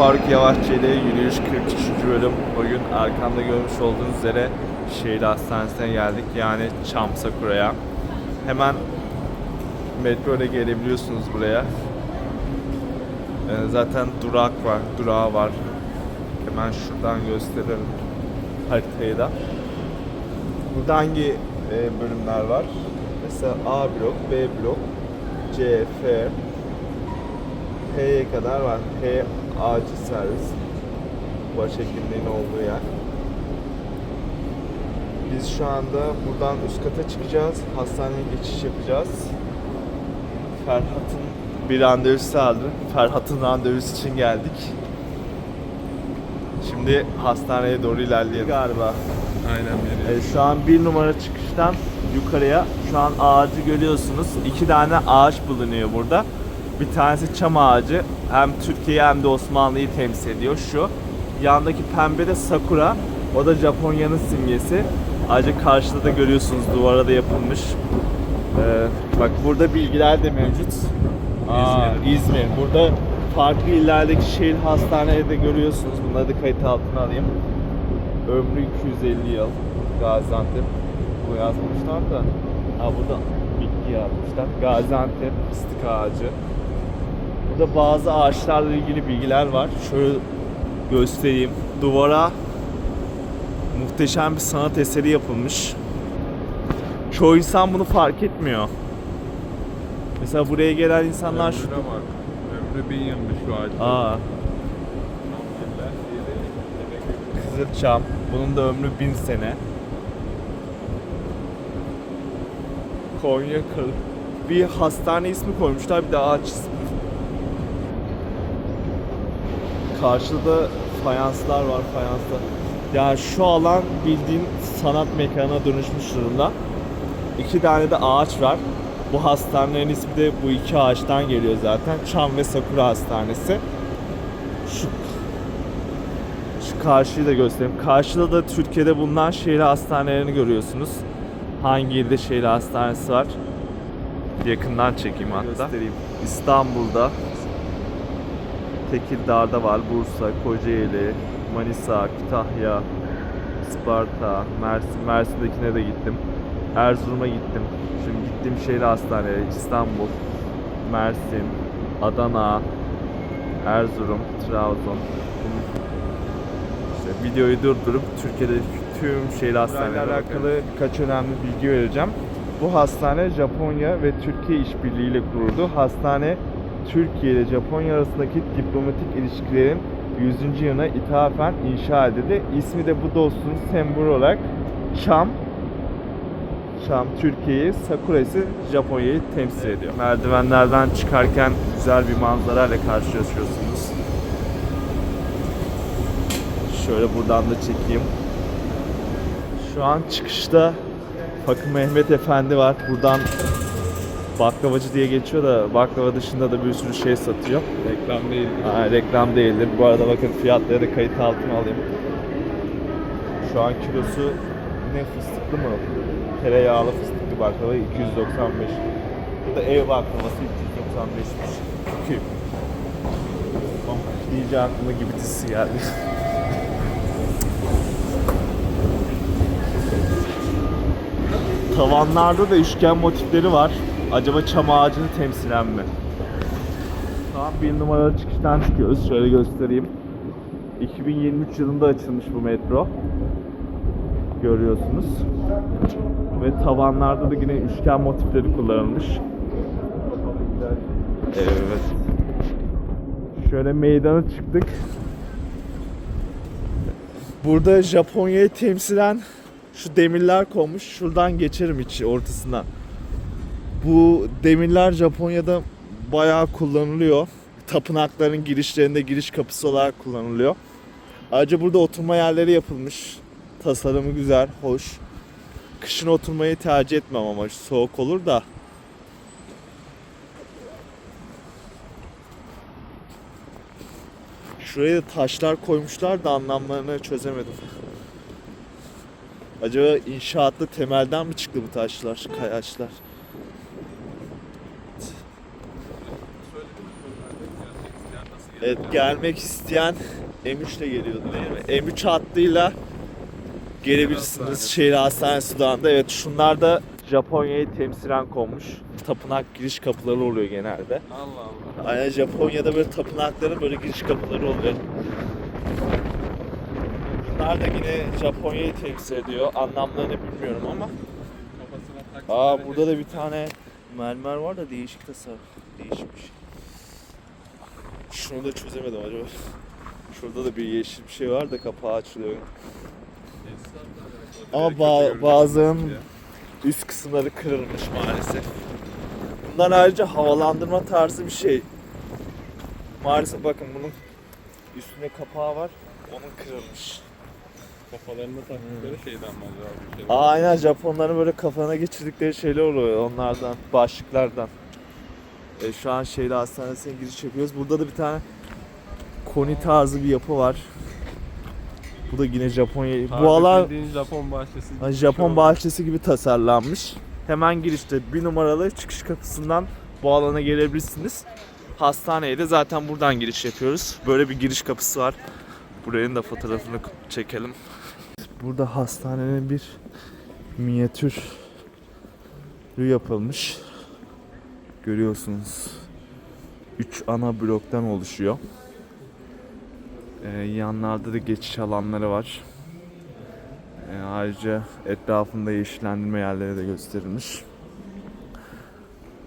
Faruk Yavaşçı ile yürüyüş 43. bölüm. Bugün arkamda görmüş olduğunuz üzere şehir hastanesine geldik. Yani Çam Sakura'ya. Hemen metro ile gelebiliyorsunuz buraya. Ee, zaten durak var, durağı var. Hemen şuradan gösterelim haritayı da. Burada hangi e, bölümler var? Mesela A blok, B blok, C, F, H'ye kadar var. H acil servis. Başhekimliğin olduğu yer. Biz şu anda buradan üst kata çıkacağız. Hastaneye geçiş yapacağız. Ferhat'ın bir randevusu aldı. Ferhat'ın randevusu için geldik. Şimdi hastaneye doğru ilerleyelim. Galiba. Aynen E, şu an bir numara çıkıştan yukarıya şu an ağacı görüyorsunuz. İki tane ağaç bulunuyor burada. Bir tanesi çam ağacı. Hem Türkiye'yi hem de Osmanlı'yı temsil ediyor. Şu yandaki pembe de sakura. O da Japonya'nın simgesi. Ayrıca karşıda da görüyorsunuz duvara da yapılmış. Ee, bak burada bilgiler de mevcut. Aa, İzmir. İzmir. Burada farklı illerdeki şehir hastaneleri de görüyorsunuz. Bunları da kayıt altına alayım. Ömrü 250 yıl. Gaziantep. Bu yazmışlar da. Ha burada bitki yazmışlar. Gaziantep fıstık ağacı. Burada bazı ağaçlarla ilgili bilgiler var. Şöyle göstereyim. Duvara muhteşem bir sanat eseri yapılmış. Çoğu insan bunu fark etmiyor. Mesela buraya gelen insanlar şu... Ömrüne bak. Ömrü bin yılmış şu ağaç. Aa, Kızılçam. Bunun da ömrü bin sene. Konya Kır. Bir hastane ismi koymuşlar bir de ağaç ismi. Karşıda fayanslar var fayanslar. Yani şu alan bildiğin sanat mekanına dönüşmüş durumda. İki tane de ağaç var. Bu hastanelerin ismi de bu iki ağaçtan geliyor zaten. Çam ve Sakura Hastanesi. Şu şu karşıyı da göstereyim. Karşıda da Türkiye'de bulunan şehir hastanelerini görüyorsunuz. Hangi ilde şehir hastanesi var? Yakından çekeyim hatta. Göstereyim. İstanbul'da, Tekirdağ'da var, Bursa, Kocaeli, Manisa, Kütahya, Isparta, Mersin, Mersin'dekine de gittim. Erzurum'a gittim. Şimdi gittiğim şehir hastaneleri İstanbul, Mersin, Adana, Erzurum, Trabzon. İşte videoyu durdurup Türkiye'de tüm şehir hastanelerle alakalı birkaç önemli bilgi vereceğim. Bu hastane Japonya ve Türkiye işbirliğiyle kuruldu. Hastane Türkiye ile Japonya arasındaki diplomatik ilişkilerin 100. yılına ithafen inşa edildi. İsmi de bu dostluğun sembolü olarak Çam. Çam Türkiye'yi, Sakura ise Japonya'yı temsil ediyor. Merdivenlerden çıkarken güzel bir manzarayla karşılaşıyorsunuz. Şöyle buradan da çekeyim. Şu an çıkışta Fakı Mehmet Efendi var. Buradan baklavacı diye geçiyor da baklava dışında da bir sürü şey satıyor. Reklam değil. Aa, reklam değildir. Bu arada bakın fiyatları da kayıt altına alayım. Şu an kilosu ne fıstıklı mı? Tereyağlı fıstıklı baklava 295. Bu da ev baklavası 395'miş. Çok iyi. Diyece aklıma gibi dizisi geldi. Tavanlarda da üçgen motifleri var. Acaba çam ağacını temsilen mi? An bir numaralı çıkıştan çıkıyoruz. Şöyle göstereyim. 2023 yılında açılmış bu metro. Görüyorsunuz. Ve tavanlarda da yine üçgen motifleri kullanılmış. Evet. Şöyle meydana çıktık. Burada Japonya'yı temsilen şu demirler konmuş. Şuradan geçerim hiç ortasından. Bu demirler Japonya'da bayağı kullanılıyor. Tapınakların girişlerinde giriş kapısı olarak kullanılıyor. Ayrıca burada oturma yerleri yapılmış. Tasarımı güzel, hoş. Kışın oturmayı tercih etmem ama soğuk olur da. Şuraya da taşlar koymuşlar da anlamlarını çözemedim. Acaba inşaatta temelden mi çıktı bu taşlar, kayaçlar? Evet gelmek isteyen M3 ile geliyordu değil mi? M3 hattıyla gelebilirsiniz şehir hastanesi Sudan'da. Evet şunlar da Japonya'yı temsilen konmuş. Tapınak giriş kapıları oluyor genelde. Allah Allah. Aynen Japonya'da böyle tapınakların böyle giriş kapıları oluyor. Bunlar da yine Japonya'yı temsil ediyor. Anlamlarını bilmiyorum ama. Aa burada da bir tane mermer var da değişik tasarım. Değişmiş. Şunu da çözemedim acaba. Şurada da bir yeşil bir şey var da kapağı açılıyor. Ama ba- bazen üst kısımları kırılmış maalesef. Bunlar ayrıca havalandırma tarzı bir şey. Maalesef bakın bunun üstünde kapağı var. Onun kırılmış. Kafalarına taktıkları şeyden mi acaba şey? Aynen Japonların böyle kafana geçirdikleri şeyler oluyor onlardan, başlıklardan. E, şu an şehir hastanesine giriş yapıyoruz. Burada da bir tane koni tarzı bir yapı var. Bu da yine Japonya. Harbi Bu alan Japon bahçesi. gibi Japon şey oldu. bahçesi gibi tasarlanmış. Hemen girişte bir numaralı çıkış kapısından bu alana gelebilirsiniz. Hastaneye de zaten buradan giriş yapıyoruz. Böyle bir giriş kapısı var. Buranın da fotoğrafını çekelim. Burada hastanenin bir minyatür yapılmış. Görüyorsunuz. 3 ana bloktan oluşuyor. Ee, yanlarda da geçiş alanları var. E, ayrıca etrafında yeşillendirme yerleri de gösterilmiş.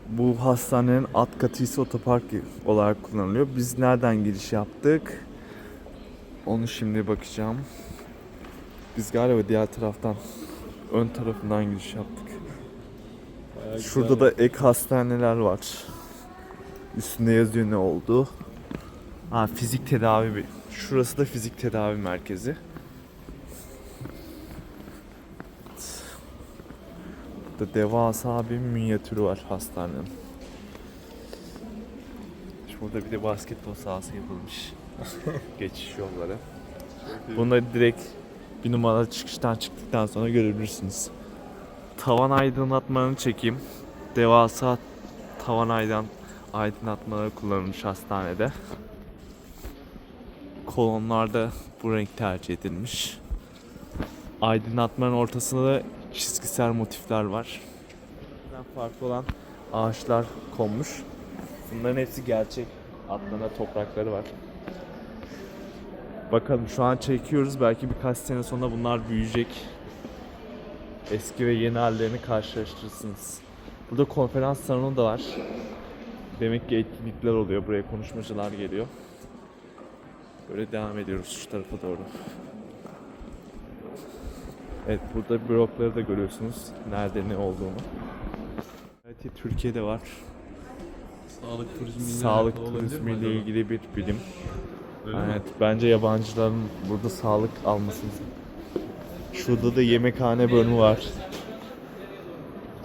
Bu hastanenin alt katı ise otopark olarak kullanılıyor. Biz nereden giriş yaptık? Onu şimdi bakacağım. Biz galiba diğer taraftan, ön tarafından giriş yaptık. Bayağı güzel Şurada da ek hastaneler var. Üstünde yazıyor ne olduğu. Ha fizik tedavi bir. Şurası da fizik tedavi merkezi. Burada devasa bir minyatürü var hastanenin. Şurada bir de basketbol sahası yapılmış. Geçiş yolları. Bunları direkt bir numaralı çıkıştan çıktıktan sonra görebilirsiniz. Tavan aydınlatmalarını çekeyim. Devasa tavan aydın aydınlatmaları kullanılmış hastanede. Kolonlarda bu renk tercih edilmiş. Aydınlatmanın ortasında da çizgisel motifler var. Farklı olan ağaçlar konmuş. Bunların hepsi gerçek. Altlarında toprakları var. Bakalım şu an çekiyoruz. Belki birkaç sene sonra bunlar büyüyecek. Eski ve yeni hallerini karşılaştırırsınız. Burada konferans salonu da var. Demek ki etkinlikler oluyor. Buraya konuşmacılar geliyor. Böyle devam ediyoruz şu tarafa doğru. Evet burada blokları da görüyorsunuz. Nerede ne olduğunu. Evet Türkiye'de var. Sağlık turizmi. Sağlık turizmiyle ilgili bir bilim. Evet bence yabancıların burada sağlık almasını. Şurada da yemekhane bölümü var.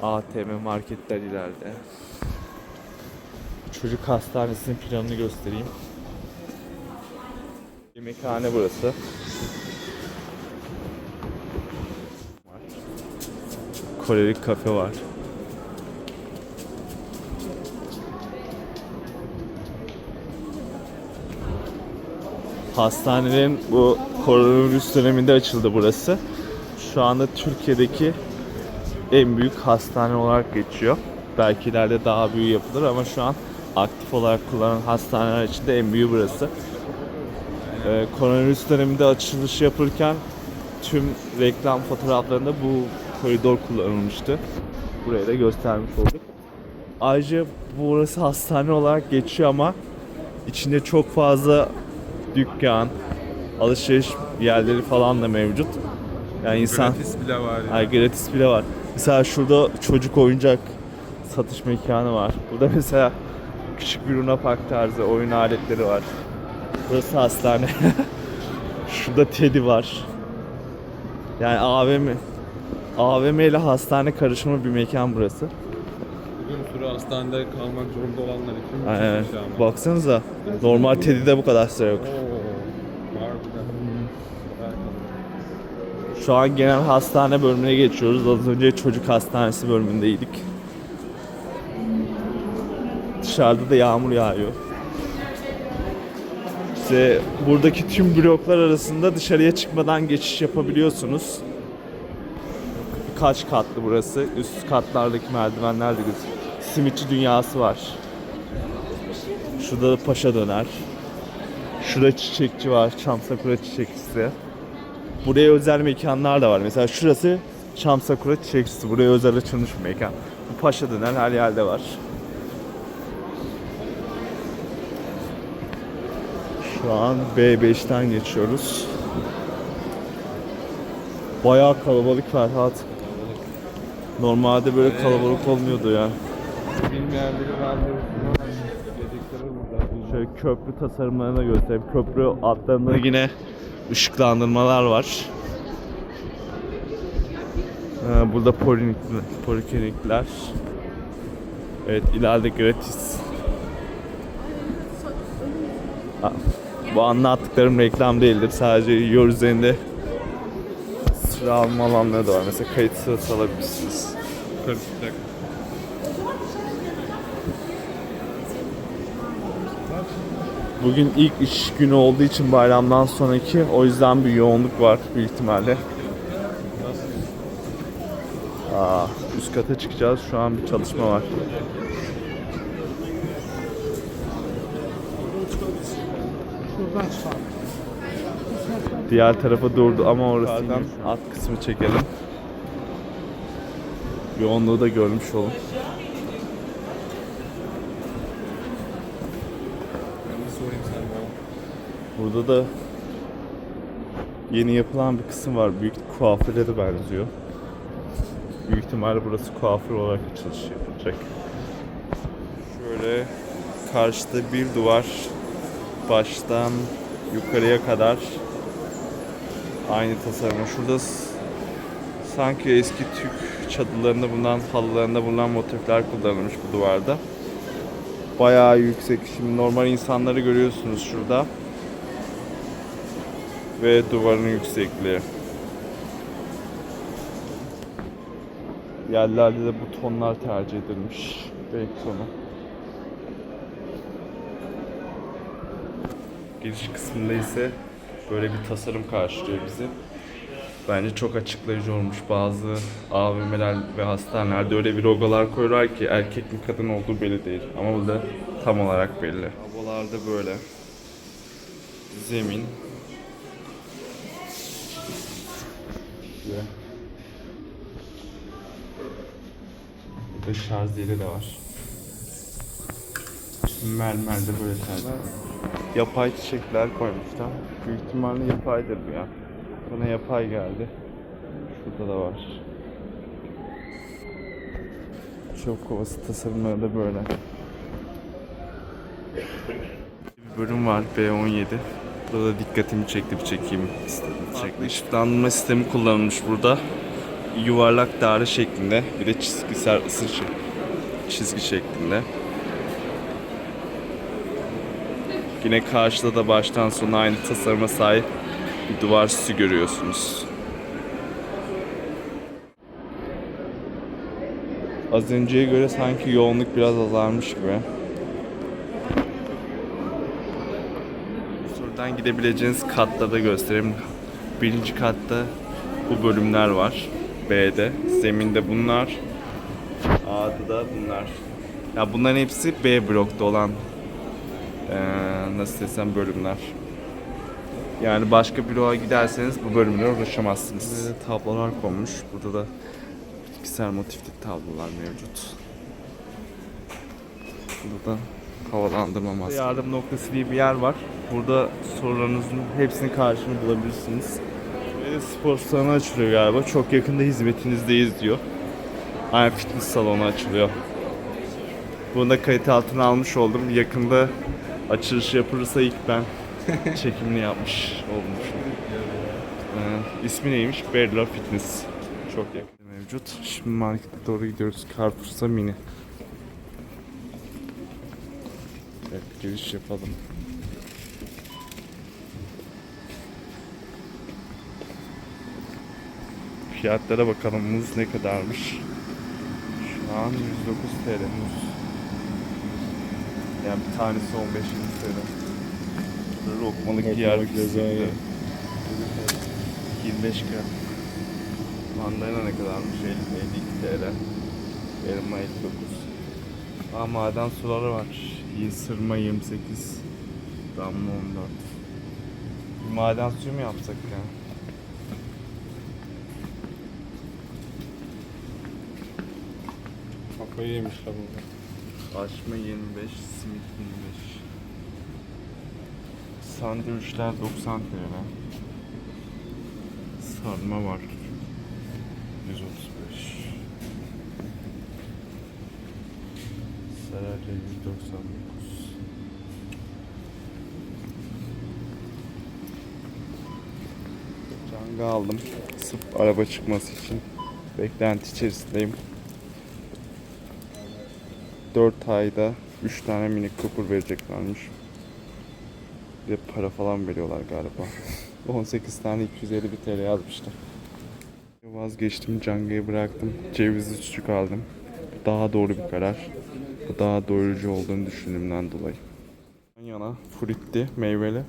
ATM marketler ileride. Çocuk hastanesinin planını göstereyim. Yemekhane burası. Korelik kafe var. Hastanelerin bu koronavirüs döneminde açıldı burası. Şu anda Türkiye'deki en büyük hastane olarak geçiyor. Belki ileride daha büyük yapılır ama şu an aktif olarak kullanılan hastaneler içinde en büyüğü burası. Ee, koronavirüs döneminde açılış yapılırken tüm reklam fotoğraflarında bu koridor kullanılmıştı. Buraya da göstermiş olduk. Ayrıca burası hastane olarak geçiyor ama içinde çok fazla dükkan, alışveriş yerleri falan da mevcut. Yani insan Gratis bile var ya. Ay gratis bile var. Mesela şurada çocuk oyuncak satış mekanı var. Burada mesela küçük bir Luna Park tarzı oyun aletleri var. Burası hastane. Şurada Teddy var. Yani AVM AVM ile hastane karışımı bir mekan burası. Uzun süre hastanede kalmak zorunda olanlar için Aynen. bir şey ama. Baksanıza. Normal Teddy'de bu kadar sıra yok. Oo, Şu an genel hastane bölümüne geçiyoruz. Az önce çocuk hastanesi bölümündeydik. Dışarıda da yağmur yağıyor. İşte buradaki tüm bloklar arasında dışarıya çıkmadan geçiş yapabiliyorsunuz. Kaç katlı burası? Üst katlardaki merdivenler de. Simitçi dünyası var. Şurada da paşa döner. Şurada çiçekçi var. Çam sakura çiçekçisi. Buraya özel mekanlar da var. Mesela şurası Çam sakura çiçekçisi. Buraya özel açılmış bir mekan. Bu paşa döner her yerde var. Şu an B5'ten geçiyoruz. Bayağı kalabalık Ferhat. Normalde böyle kalabalık olmuyordu ya. Bilmeyenleri dedikleri burada. Şöyle köprü tasarımlarını da göstereyim. Köprü altlarında yine ışıklandırmalar var. Ee, burada poliklinikler. Evet ileride gratis. Bu anlattıklarım reklam değildir. Sadece yol üzerinde sıra alma alanları da var. Mesela kayıt sırası alabilirsiniz. Karışacak. Bugün ilk iş günü olduğu için bayramdan sonraki o yüzden bir yoğunluk var büyük ihtimalle. Aa, üst kata çıkacağız. Şu an bir çalışma var. Diğer tarafa durdu ama orası alt kısmı çekelim. Yoğunluğu da görmüş olun. Ben bir sorayım sen bana. Burada da yeni yapılan bir kısım var. Büyük kuaföre de benziyor. Büyük ihtimalle burası kuaför olarak açılış yapılacak. Şöyle karşıda bir duvar baştan yukarıya kadar aynı tasarım. Şurada sanki eski Türk çadılarında bulunan, halılarında bulunan motifler kullanılmış bu duvarda. Bayağı yüksek. Şimdi normal insanları görüyorsunuz şurada ve duvarın yüksekliği. Yerlerde de bu tonlar tercih edilmiş. Renk tonu. Giriş kısmında ise böyle bir tasarım karşılıyor bizi. Bence çok açıklayıcı olmuş. Bazı AVM'ler ve hastanelerde öyle bir logolar koyuyorlar ki erkek mi kadın olduğu belli değil. Ama burada tam olarak belli. Havalarda böyle. Zemin, Şuraya. Burada şarj yeri de var. Mermer de böyle tercih. Yapay çiçekler koymuşlar. Büyük ihtimalle yapaydır bu ya. Bana yapay geldi. Şurada da var. Çöp kovası tasarımları da böyle. Bir bölüm var B17. Burada da dikkatimi çekti bir çekeyim istedim. Çekti. Işıklandırma sistemi kullanılmış burada. Yuvarlak daire şeklinde bir de çizgisel ısı çizgi şeklinde. Yine karşıda da baştan sona aynı tasarıma sahip bir duvar süsü görüyorsunuz. Az önceye göre sanki yoğunluk biraz azalmış gibi. Buradan gidebileceğiniz katları da göstereyim. Birinci katta bu bölümler var. B'de. Zeminde bunlar. A'da da bunlar. Ya bunların hepsi B blokta olan eee, nasıl desem bölümler. Yani başka bloğa giderseniz bu bölümlere ulaşamazsınız. Burada tablolar konmuş. Burada da bitkisel motifli tablolar mevcut. Burada da havalandırma maskesi. Yardım noktası diye bir yer var. Burada sorularınızın hepsini karşını bulabilirsiniz. Ve de spor salonu açılıyor galiba. Çok yakında hizmetinizdeyiz diyor. Aynı fitness salonu açılıyor. Bunu da kayıt altına almış oldum. Yakında açılış yapılırsa ilk ben çekimini yapmış olmuşum. Ee, ismi neymiş? Berla Fitness. Çok yakın mevcut. Şimdi markete doğru gidiyoruz. Carrefour'sa mini. Evet, giriş yapalım. Fiyatlara bakalım muz ne kadarmış. Şu an 109 TL muz. Yani bir tanesi 15 TL. Şöyle lokmalık yer güzel. 25 gram. Mandalina ne kadarmış? 50, 52 TL. Elma 59. Aa maden suları var. Sırma 28. Damla 14. Bir maden suyu mu yapsak ya? Kafayı yemişler burada. Açma 25, simit 25. Sandviçler 90 TL. Sarma var. 135. Sararya 199. Canga aldım. Sırf araba çıkması için. Beklenti içerisindeyim. 4 ayda 3 tane mini Cooper vereceklermiş. Bir de para falan veriyorlar galiba. 18 tane 250 bir TL yazmışlar. Vazgeçtim, Canga'yı bıraktım. Cevizli çocuk aldım. Bu daha doğru bir karar. Bu daha doyurucu olduğunu düşündüğümden dolayı. Yan yana fruitli, meyveli.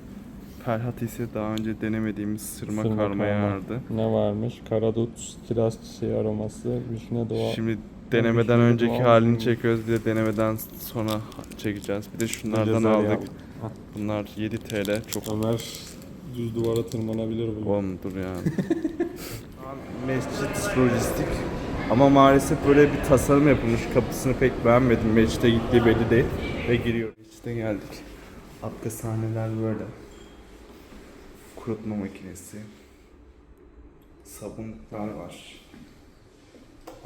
Ferhat ise daha önce denemediğimiz sırma, Sırma karma karma. yardı. Ne varmış? Karadut, kiraz çiçeği aroması, vişne doğa. Şimdi denemeden önceki aldım. halini çekiyoruz bir de denemeden sonra çekeceğiz. Bir de şunlardan Lazer aldık. yap. Bunlar 7 TL. Çok Ömer düz duvara tırmanabilir bu. Oğlum dur yani. Mescit lojistik. Ama maalesef böyle bir tasarım yapılmış. Kapısını pek beğenmedim. Mescide gittiği belli değil. Ve giriyor. Mescide geldik. Abdesthaneler böyle. Kurutma makinesi. Sabunluklar var.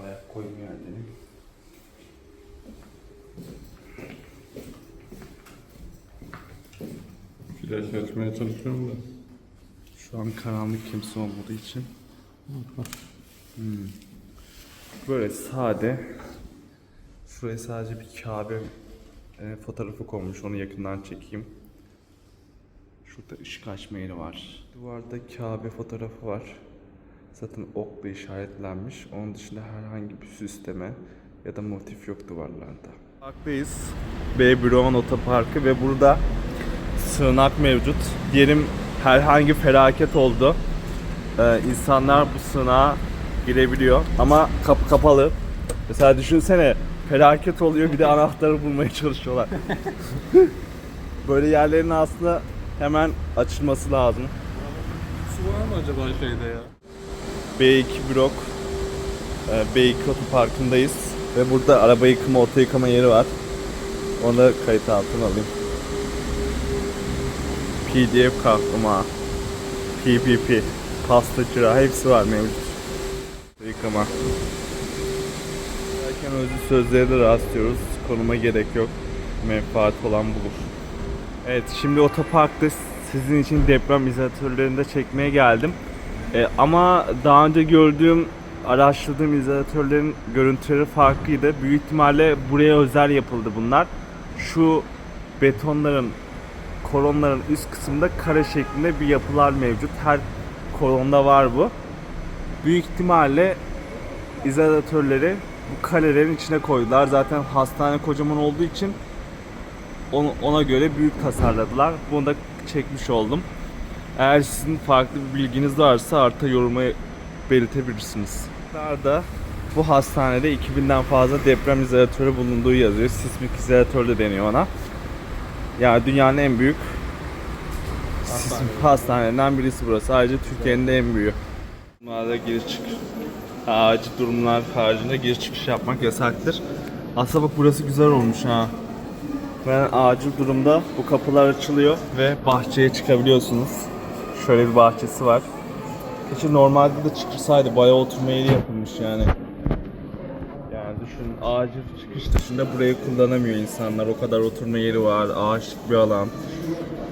Ayak koyma yerleri. Flash açmaya çalışıyorum da. Şu an karanlık kimse olmadığı için. Hmm. Böyle sade. Şuraya sadece bir Kabe e, fotoğrafı konmuş. Onu yakından çekeyim. Şurada ışık açma yeri var. Duvarda Kabe fotoğrafı var. Zaten okla işaretlenmiş. Onun dışında herhangi bir süsleme ya da motif yok duvarlarda. Parktayız. B Büroğan Otoparkı ve burada sığınak mevcut. Diyelim herhangi felaket oldu. Ee, insanlar bu sığınağa girebiliyor ama kapı kapalı. Mesela düşünsene felaket oluyor bir de anahtarı bulmaya çalışıyorlar. Böyle yerlerin aslında hemen açılması lazım. Su var mı acaba şeyde ya? B2 blok e, B2 otoparkındayız ve burada araba yıkama, oto yıkama yeri var. Onu da kayıt altına alayım. PDF kaplama, PPP, pasta çırağı hepsi var mevcut. Yıkama. Derken özlü sözleri de rastlıyoruz. Konuma gerek yok. Menfaat olan bulur. Evet şimdi otoparkta sizin için deprem izolatörlerinde çekmeye geldim. E, ama daha önce gördüğüm, araştırdığım izolatörlerin görüntüleri farklıydı. Büyük ihtimalle buraya özel yapıldı bunlar. Şu betonların, kolonların üst kısmında kare şeklinde bir yapılar mevcut. Her kolonda var bu. Büyük ihtimalle izolatörleri bu kalelerin içine koydular. Zaten hastane kocaman olduğu için ona göre büyük tasarladılar. Bunu da çekmiş oldum. Eğer sizin farklı bir bilginiz varsa artı yoruma belirtebilirsiniz. Burada bu hastanede 2000'den fazla deprem izolatörü bulunduğu yazıyor. Sismik izolatör de deniyor ona. Yani dünyanın en büyük sismik hastanelerinden birisi burası. Ayrıca Türkiye'nin de en büyüğü. Bunlarda giriş çıkış. Acil durumlar haricinde giriş çıkış yapmak yasaktır. Aslında bak burası güzel olmuş ha. Ben acil durumda bu kapılar açılıyor ve bahçeye çıkabiliyorsunuz. Şöyle bir bahçesi var. Keşke normalde de çıkırsaydı bayağı oturma yeri yapılmış yani. Yani düşün acil çıkış dışında burayı kullanamıyor insanlar. O kadar oturma yeri var, ağaçlık bir alan.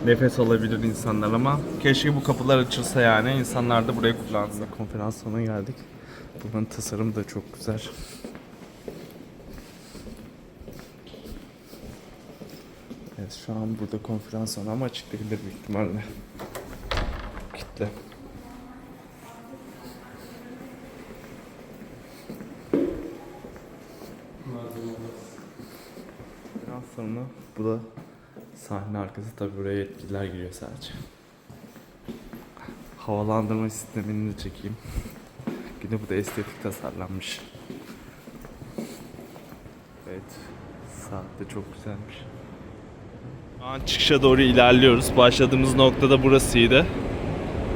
Nefes alabilir insanlar ama keşke bu kapılar açılsa yani insanlar da burayı kullansa. Konferans sonuna geldik. Buranın tasarımı da çok güzel. Evet şu an burada konferans salonu ama açık değildir büyük ihtimalle. Kitle. Konferans salonu. Bu da Sahne arkası tabi buraya yetkililer giriyor sadece. Havalandırma sistemini de çekeyim. Yine bu da estetik tasarlanmış. Evet. Saat de çok güzelmiş. Şu an çıkışa doğru ilerliyoruz. Başladığımız noktada burasıydı.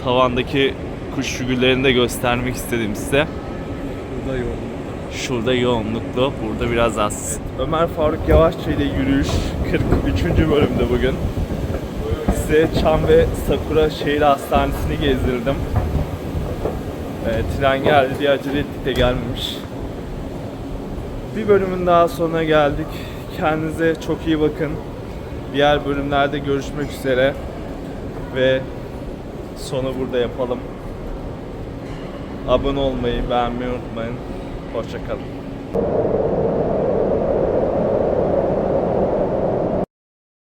Tavandaki kuş figürlerini de göstermek istedim size. Burada yok. Şurada yoğunluklu, burada biraz az. Ömer Faruk Yavaşça ile yürüyüş 43. bölümde bugün. Size Çam ve Sakura Şehir Hastanesi'ni gezdirdim. Ee, tren geldi diye acele ettik de gelmemiş. Bir bölümün daha sonuna geldik. Kendinize çok iyi bakın. Diğer bölümlerde görüşmek üzere. Ve sonu burada yapalım. Abone olmayı, beğenmeyi unutmayın. Hoşçakalın.